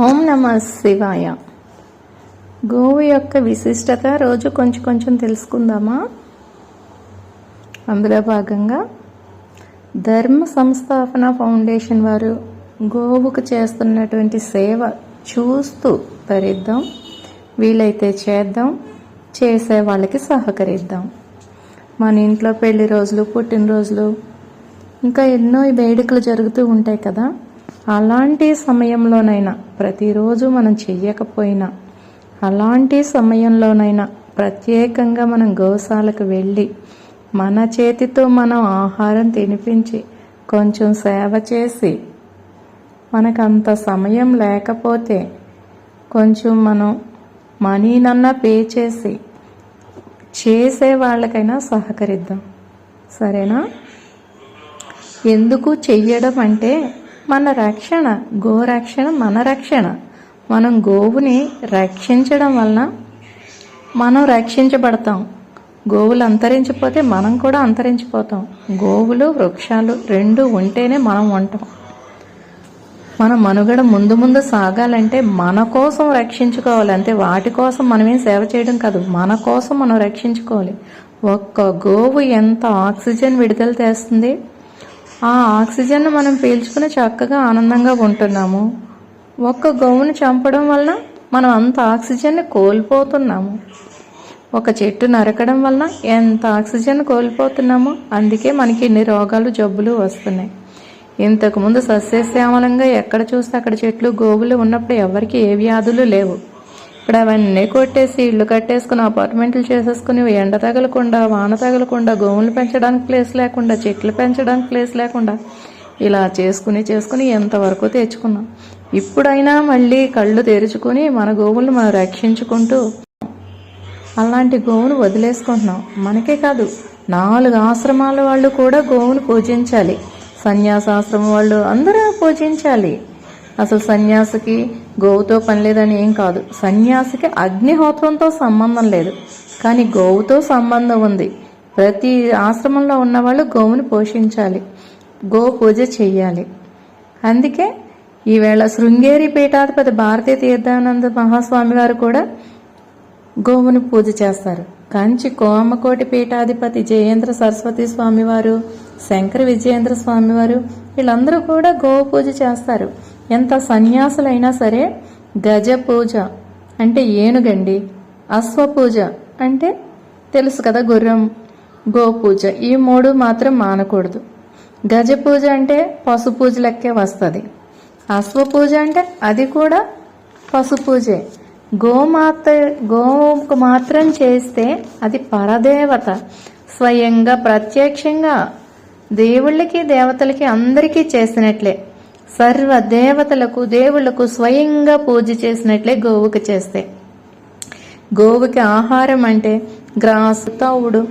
ఓం నమ శివాయ. గోవు యొక్క విశిష్టత రోజు కొంచెం కొంచెం తెలుసుకుందామా? అందులో భాగంగా ధర్మ సంస్థాపన ఫౌండేషన్ వారు గోవుకు చేస్తున్నటువంటి సేవ చూస్తూ తరిద్దాం వీలైతే చేద్దాం చేసే వాళ్ళకి సహకరిద్దాం. మన ఇంట్లో పెళ్ళి రోజులు పుట్టినరోజులు ఇంకా ఎన్నో వేడుకలు జరుగుతూ ఉంటాయి కదా. అలాంటి సమయంలోనైనా ప్రతిరోజు మనం చెయ్యకపోయినా అలాంటి సమయంలోనైనా ప్రత్యేకంగా మనం గోశాలకు వెళ్ళి మన చేతితో మనం ఆహారం తినిపించి కొంచెం సేవ చేసి మనకు అంత సమయం లేకపోతే కొంచెం మనం మనీనన్నా పే చేసి చేసే వాళ్ళకైనా సహకరిద్దాం. సరేనా? ఎందుకు చెయ్యడం అంటే మన రక్షణ గోరక్షణ మన రక్షణ. మనం గోవుని రక్షించడం వలన మనం రక్షించబడతాం. గోవులు అంతరించిపోతే మనం కూడా అంతరించిపోతాం. గోవులు వృక్షాలు రెండు ఉంటేనే మనం ఉంటాం. మన మనుగడ ముందు ముందు సాగాలంటే మన కోసం రక్షించుకోవాలి. అంతే వాటి కోసం మనమేం సేవ చేయడం కాదు. మన కోసం మనం రక్షించుకోవాలి. ఒక్క గోవు ఎంత ఆక్సిజన్ విడుదల చేస్తుంది? ఆ ఆక్సిజన్ను మనం పీల్చుకుని చక్కగా ఆనందంగా ఉంటున్నాము. ఒక్క గోవును చంపడం వలన మనం అంత ఆక్సిజన్ని కోల్పోతున్నాము. ఒక చెట్టు నరకడం వలన ఎంత ఆక్సిజన్ కోల్పోతున్నామో అందుకే మనకి ఇన్ని రోగాలు జబ్బులు వస్తున్నాయి. ఇంతకుముందు సస్యశ్యామలంగా ఎక్కడ చూస్తే అక్కడ చెట్లు గోవులు ఉన్నప్పుడు ఎవరికి ఏ వ్యాధులు లేవు. ఇప్పుడు అవన్నీ కొట్టేసి ఇల్లు కట్టేసుకుని అపార్ట్మెంట్లు చేసేసుకుని ఎండ తగలకుండా వాన తగలకుండా గోవులు పెంచడానికి ప్లేస్ లేకుండా చెట్లు పెంచడానికి ప్లేస్ లేకుండా ఇలా చేసుకుని చేసుకుని ఎంతవరకు తెచ్చుకున్నాం. ఇప్పుడైనా మళ్ళీ కళ్ళు తెరుచుకుని మన గోవులు మనం రక్షించుకుంటూ అలాంటి గోవును వదిలేసుకుంటున్నాం. మనకే కాదు నాలుగు ఆశ్రమాల వాళ్ళు కూడా గోవును పూజించాలి. సన్యాసాశ్రమం వాళ్ళు అందరూ పూజించాలి. అసలు సన్యాసికి గోవుతో పని లేదని ఏం కాదు. సన్యాసికి అగ్నిహోత్రంతో సంబంధం లేదు. కానీ గోవుతో సంబంధం ఉంది. ప్రతి ఆశ్రమంలో ఉన్నవాళ్ళు గోవుని పోషించాలి. గో పూజ చేయాలి అందుకే ఈవేళ శృంగేరి పీఠాధిపతి భారతీయ తీర్థానంద మహాస్వామి వారు కూడా గోవుని పూజ చేస్తారు. కంచి కోమకోటి పీఠాధిపతి జయేంద్ర సరస్వతి స్వామివారు శంకర విజయేంద్ర స్వామివారు వీళ్ళందరూ కూడా గోవు పూజ చేస్తారు. ఎంత సన్యాసులైనా సరే గజ పూజ అంటే ఏనుగండి అశ్వ పూజ అంటే తెలుసు కదా గుర్రం గోపూజ. ఈ మూడు మాత్రం మానకూడదు. గజ పూజ అంటే పశు పూజ లెక్కే వస్తుంది. అశ్వ పూజ అంటే అది కూడా పశు పూజే గోమాత గోకు మాత్రం చేస్తే అది పరదేవత. స్వయంగా ప్రత్యక్షంగా దేవుళ్ళకి దేవతలకి అందరికీ చేసినట్లే. సర్వ దేవతలకు దేవులకు స్వయంగా పూజ చేసినట్లే గోవుకి చేస్తే. గోవుకి ఆహారం అంటే గ్రాస్ తవుడు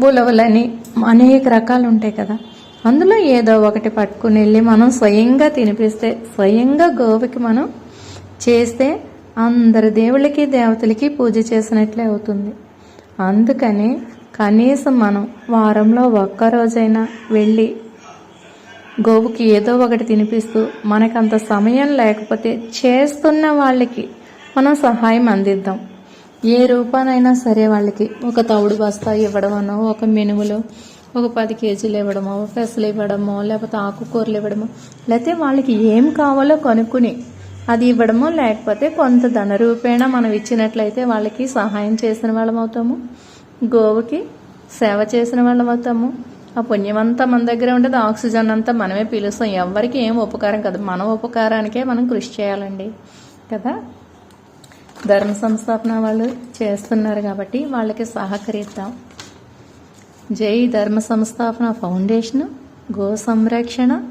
బులవలని అనేక రకాలు ఉంటాయి కదా. అందులో ఏదో ఒకటి పట్టుకుని వెళ్ళి మనం స్వయంగా తినిపిస్తే స్వయంగా గోవుకి మనం చేస్తే అందరు దేవుళ్ళకి దేవతలకి పూజ చేసినట్లే అవుతుంది. అందుకని కనీసం మనం వారంలో ఒక్కరోజైనా వెళ్ళి గోవుకి ఏదో ఒకటి తినిపిస్తూ మనకంత సమయం లేకపోతే చేస్తున్న వాళ్ళకి మనం సహాయం అందిద్దాం. ఏ రూపానైనా సరే వాళ్ళకి ఒక తవుడు బస్తా ఇవ్వడమనో ఒక మినుములు ఒక పది కేజీలు ఇవ్వడమో పెసలు ఇవ్వడమో లేకపోతే ఆకుకూరలు ఇవ్వడమో లేకపోతే వాళ్ళకి ఏం కావాలో కనుక్కుని అది ఇవ్వడమో లేకపోతే కొంత ధన రూపేణ మనం ఇచ్చినట్లయితే వాళ్ళకి సహాయం చేసిన వాళ్ళం అవుతాము గోవుకి సేవ చేసిన వాళ్ళం అవుతాము ఆ పుణ్యం అంతా మన దగ్గర ఉండదు ఆక్సిజన్ అంతా మనమే పీలుస్తాం. ఎవరికి ఏం ఉపకారం కాదు. మన ఉపకారానికే మనం కృషి చేయాలండి. కదా? ధర్మ సంస్థాపన వాళ్ళు చేస్తున్నారు కాబట్టి వాళ్ళకి సహకరిద్దాం. జై ధర్మ సంస్థాపన ఫౌండేషన్ గో సంరక్షణ